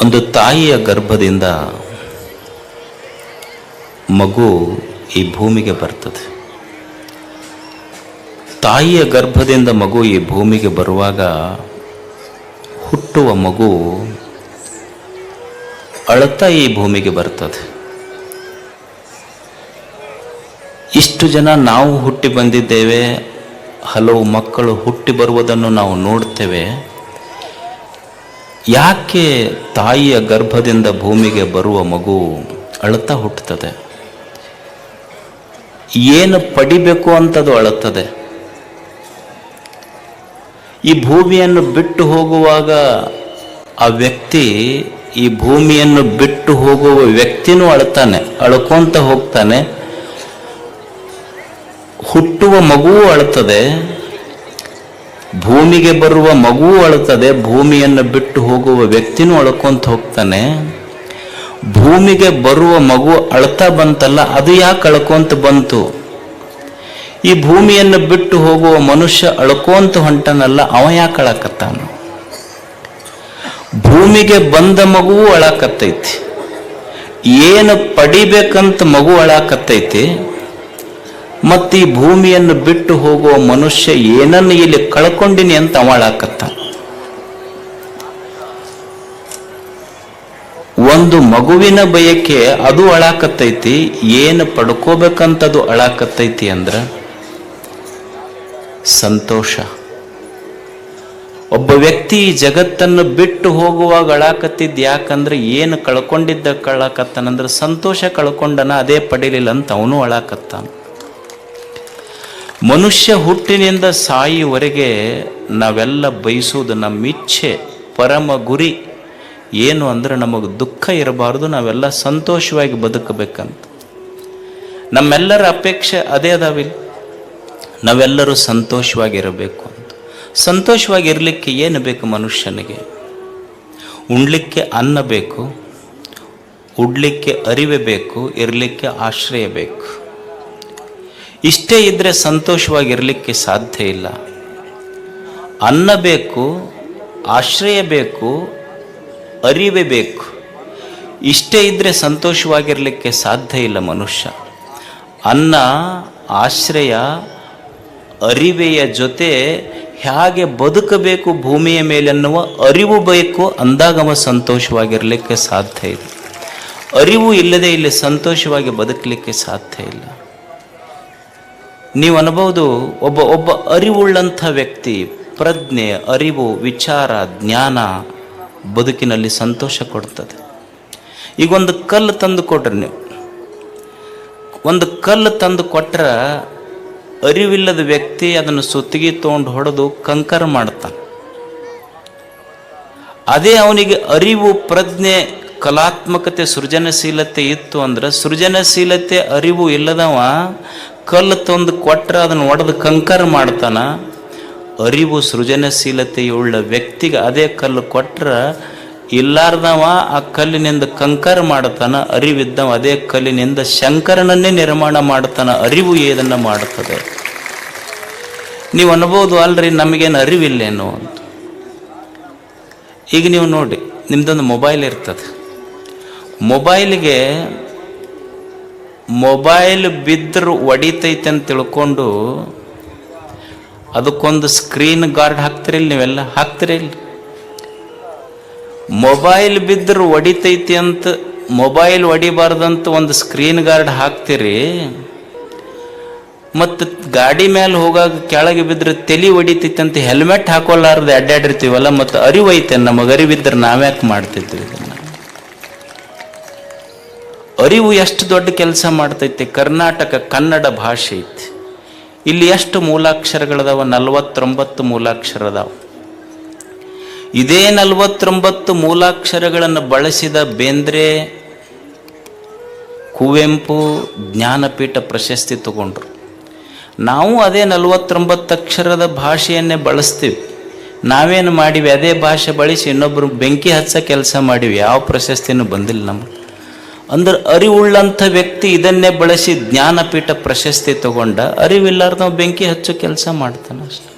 ಒಂದು ತಾಯಿಯ ಗರ್ಭದಿಂದ ಮಗು ಈ ಭೂಮಿಗೆ ಬರ್ತದೆ. ತಾಯಿಯ ಗರ್ಭದಿಂದ ಮಗು ಈ ಭೂಮಿಗೆ ಬರುವಾಗ ಹುಟ್ಟುವ ಮಗು ಅಳತಾ ಈ ಭೂಮಿಗೆ ಬರ್ತದೆ. ಇಷ್ಟು ಜನ ನಾವು ಹುಟ್ಟಿ ಬಂದಿದ್ದೇವೆ, ಹಲವು ಮಕ್ಕಳು ಹುಟ್ಟಿ ಬರುವುದನ್ನು ನಾವು ನೋಡ್ತೇವೆ. ಯಾಕೆ ತಾಯಿಯ ಗರ್ಭದಿಂದ ಭೂಮಿಗೆ ಬರುವ ಮಗು ಅಳುತ್ತಾ ಹುಟ್ಟುತ್ತದೆ? ಏನು ಪಡಿಬೇಕು ಅಂತದು ಅಳುತ್ತದೆ? ಈ ಭೂಮಿಯನ್ನು ಬಿಟ್ಟು ಹೋಗುವಾಗ ಆ ವ್ಯಕ್ತಿ, ಈ ಭೂಮಿಯನ್ನು ಬಿಟ್ಟು ಹೋಗುವ ವ್ಯಕ್ತಿನೂ ಅಳ್ತಾನೆ ಅಳ್ಕೊಂತ ಹೋಗ್ತಾನೆ. ಹುಟ್ಟುವ ಮಗುವೂ ಅಳುತ್ತದೆ. ಭೂಮಿಗೆ ಬರುವ ಮಗುವು ಅಳುತ್ತದೆ, ಭೂಮಿಯನ್ನು ಬಿಟ್ಟು ಹೋಗುವ ವ್ಯಕ್ತಿನೂ ಅಳ್ಕೊಂತ ಹೋಗ್ತಾನೆ. ಭೂಮಿಗೆ ಬರುವ ಮಗು ಅಳ್ತಾ ಬಂತಲ್ಲ, ಅದು ಯಾಕೆ ಅಳ್ಕೊಂತ ಬಂತು? ಈ ಭೂಮಿಯನ್ನು ಬಿಟ್ಟು ಹೋಗುವ ಮನುಷ್ಯ ಅಳ್ಕೊಂತ ಹೊಂಟನಲ್ಲ, ಅವ ಯಾಕೆ ಅಳಕತ್ತಾನ? ಭೂಮಿಗೆ ಬಂದ ಮಗುವು ಅಳಕತ್ತೈತಿ. ಏನು ಪಡಿಬೇಕಂತ ಮಗು ಅಳಕತ್ತೈತಿ? ಮತ್ತು ಭೂಮಿಯನ್ನು ಬಿಟ್ಟು ಹೋಗುವ ಮನುಷ್ಯ ಏನನ್ನು ಇಲ್ಲಿ ಕಳ್ಕೊಂಡಿನಿ ಅಂತ ಅವಳಾಕತ್ತ ಒಂದು ಮಗುವಿನ ಬಯಕೆ ಅದು ಅಳಾಕತ್ತೈತಿ, ಏನು ಪಡ್ಕೋಬೇಕಂತದು ಅಳಾಕತ್ತೈತಿ ಅಂದ್ರೆ ಸಂತೋಷ. ಒಬ್ಬ ವ್ಯಕ್ತಿ ಜಗತ್ತನ್ನು ಬಿಟ್ಟು ಹೋಗುವಾಗ ಅಳಾಕತ್ತಿದ್ದು ಯಾಕಂದ್ರೆ ಏನು ಕಳ್ಕೊಂಡಿದ್ದ ಕಳಾಕತ್ತನಂದ್ರೆ ಸಂತೋಷ ಕಳ್ಕೊಂಡನ ಅದೇ ಪಡೀಲಿಲ್ಲ ಅಂತ ಅವನು ಅಳಾಕತ್ತಾನ. ಮನುಷ್ಯ ಹುಟ್ಟಿನಿಂದ ಸಾಯಿವರೆಗೆ ನಾವೆಲ್ಲ ಬಯಸೋದು ನಮ್ಮ ಇಚ್ಛೆ ಪರಮ ಗುರಿ. ಏನು ಅಂದ್ರೆ ನಮಗೆ ದುಃಖ ಇರಬಾರ್ದು, ನಾವೆಲ್ಲ ಸಂತೋಷವಾಗಿ ಬದುಕಬೇಕಂತ. ನಮ್ಮೆಲ್ಲರ ಅಪೇಕ್ಷೆ ಅದೇ ಅದಾವಿಲ್ಲ ನಾವೆಲ್ಲರೂ ಸಂತೋಷವಾಗಿರಬೇಕು ಅಂತ. ಸಂತೋಷವಾಗಿರಲಿಕ್ಕೆ ಏನು ಬೇಕು ಮನುಷ್ಯನಿಗೆ? ಉಣ್ಲಿಕ್ಕೆ ಅನ್ನ ಬೇಕು, ಉಡ್ಲಿಕ್ಕೆ ಅರಿವೆ ಬೇಕು, ಇರಲಿಕ್ಕೆ ಆಶ್ರಯ ಬೇಕು. ಇಷ್ಟೇ ಇದ್ದರೆ ಸಂತೋಷವಾಗಿರಲಿಕ್ಕೆ ಸಾಧ್ಯ ಇಲ್ಲ. ಅನ್ನ ಬೇಕು, ಆಶ್ರಯ ಬೇಕು, ಅರಿವೆ ಬೇಕು. ಇಷ್ಟೇ ಇದ್ದರೆ ಸಂತೋಷವಾಗಿರಲಿಕ್ಕೆ ಸಾಧ್ಯ ಇಲ್ಲ ಮನುಷ್ಯ. ಅನ್ನ, ಆಶ್ರಯ, ಅರಿವೆಯ ಜೊತೆ ಹೇಗೆ ಬದುಕಬೇಕು ಭೂಮಿಯ ಮೇಲೆನ್ನುವ ಅರಿವು ಬೇಕು ಅಂದಾಗ ಅವ ಸಂತೋಷವಾಗಿರಲಿಕ್ಕೆ ಸಾಧ್ಯ ಇದೆ ಅರಿವು ಇಲ್ಲದೆ ಇಲ್ಲಿ ಸಂತೋಷವಾಗಿ ಬದುಕಲಿಕ್ಕೆ ಸಾಧ್ಯ ಇಲ್ಲ. ನೀವು ಅನ್ಬೋದು ಒಬ್ಬ ಒಬ್ಬ ಅರಿವುಳ್ಳಂಥ ವ್ಯಕ್ತಿ, ಪ್ರಜ್ಞೆ, ಅರಿವು, ವಿಚಾರ, ಜ್ಞಾನ ಬದುಕಿನಲ್ಲಿ ಸಂತೋಷ ಕೊಡ್ತದೆ. ಈಗ ಒಂದು ಕಲ್ಲು ತಂದು ಕೊಟ್ರಿ ನೀವು. ಒಂದು ಕಲ್ಲು ತಂದು ಕೊಟ್ರೆ ಅರಿವಿಲ್ಲದ ವ್ಯಕ್ತಿ ಅದನ್ನು ಸುತ್ತಿಗೆ ತೊಗೊಂಡು ಹೊಡೆದು ಕಂಕರ್ ಮಾಡ್ತಾನೆ. ಅದೇ ಅವನಿಗೆ ಅರಿವು, ಪ್ರಜ್ಞೆ, ಕಲಾತ್ಮಕತೆ, ಸೃಜನಶೀಲತೆ ಇತ್ತು ಅಂದ್ರೆ ಸೃಜನಶೀಲತೆ, ಅರಿವು ಇಲ್ಲದವ ಕಲ್ಲು ತಂದು ಕೊಟ್ಟರೆ ಅದನ್ನು ಒಡೆದು ಕಂಕರ್ ಮಾಡ್ತಾನ, ಅರಿವು ಸೃಜನಶೀಲತೆಯುಳ್ಳ ವ್ಯಕ್ತಿಗೆ ಅದೇ ಕಲ್ಲು ಕೊಟ್ರ ಇಲ್ಲಾರ್ದವ ಆ ಕಲ್ಲಿನಿಂದ ಕಂಕರ್ ಮಾಡ್ತಾನ, ಅರಿವಿದ್ದವ ಅದೇ ಕಲ್ಲಿನಿಂದ ಶಂಕರನನ್ನೇ ನಿರ್ಮಾಣ ಮಾಡ್ತಾನ, ಅರಿವು ಏದನ್ನ ಮಾಡ್ತದೆ. ನೀವು ಅನ್ಬೋದು ಅಲ್ರಿ ನಮಗೇನು ಅರಿವಿಲ್ಲೇನೋ ಅಂತ. ಈಗ ನೀವು ನೋಡಿ, ನಿಮ್ದೊಂದು ಮೊಬೈಲ್ ಇರ್ತದೆ. ಮೊಬೈಲ್ಗೆ ಮೊಬೈಲ್ ಬಿದ್ದರೂ ಒಡಿತೈತೆ ಅಂತ ತಿಳ್ಕೊಂಡು ಅದಕ್ಕೊಂದು ಸ್ಕ್ರೀನ್ ಗಾರ್ಡ್ ಹಾಕ್ತಿರಿಲ್ಲ ನೀವೆಲ್ಲ? ಹಾಕ್ತಿರಿಲ್ಲ ಮೊಬೈಲ್ ಬಿದ್ದರೂ ಒಡಿತೈತಿ ಅಂತ, ಮೊಬೈಲ್ ಒಡಿಬಾರ್ದಂತ ಒಂದು ಸ್ಕ್ರೀನ್ ಗಾರ್ಡ್ ಹಾಕ್ತಿರಿ. ಮತ್ತು ಗಾಡಿ ಮೇಲೆ ಹೋಗಾಗ ಕೆಳಗೆ ಬಿದ್ದರೆ ತಲೆ ಹೊಡಿತೈತಿ ಅಂತ ಹೆಲ್ಮೆಟ್ ಹಾಕೋಲಾರ್ದು ಅಡ್ಡಾಡಿರ್ತೀವಲ್ಲ, ಮತ್ತು ಅರಿವೈತೆ ನಮಗೆ ಅರಿವಿದ್ರೆ ನಾವ್ಯಾಕೆ ಮಾಡ್ತಿದ್ವಿ ಇದನ್ನು? ಅರಿವು ಎಷ್ಟು ದೊಡ್ಡ ಕೆಲಸ ಮಾಡ್ತೈತೆ, ಕರ್ನಾಟಕ, ಕನ್ನಡ ಭಾಷೆ ಐತಿ. ಇಲ್ಲಿ ಎಷ್ಟು ಮೂಲಾಕ್ಷರಗಳದಾವ? ನಲವತ್ತೊಂಬತ್ತು ಮೂಲಾಕ್ಷರ ಅದಾವ ಇದೇ ನಲವತ್ತೊಂಬತ್ತು ಮೂಲಾಕ್ಷರಗಳನ್ನು ಬಳಸಿದ ಬೇಂದ್ರೆ ಕುವೆಂಪು ಜ್ಞಾನಪೀಠ ಪ್ರಶಸ್ತಿ ತಗೊಂಡ್ರು. ನಾವು ಅದೇ ನಲವತ್ತೊಂಬತ್ತು ಅಕ್ಷರದ ಭಾಷೆಯನ್ನೇ ಬಳಸ್ತೀವಿ. ನಾವೇನು ಮಾಡಿವಿ? ಅದೇ ಭಾಷೆ ಬಳಸಿ ಇನ್ನೊಬ್ಬರು ಬೆಂಕಿ ಹಚ್ಚ ಕೆಲಸ ಮಾಡಿವಿ. ಯಾವ ಪ್ರಶಸ್ತಿನೂ ಬಂದಿಲ್ಲ ನಮಗೆ. ಅಂದ್ರೆ ಅರಿವುಳ್ಳಂಥ ವ್ಯಕ್ತಿ ಇದನ್ನೇ ಬಳಸಿ ಜ್ಞಾನಪೀಠ ಪ್ರಶಸ್ತಿ ತಗೊಂಡ ಅರಿವಿಲ್ಲಾರ್ದವ ಬೆಂಕಿ ಹಚ್ಚೋ ಕೆಲಸ ಮಾಡ್ತಾನೆ ಅಷ್ಟೆ.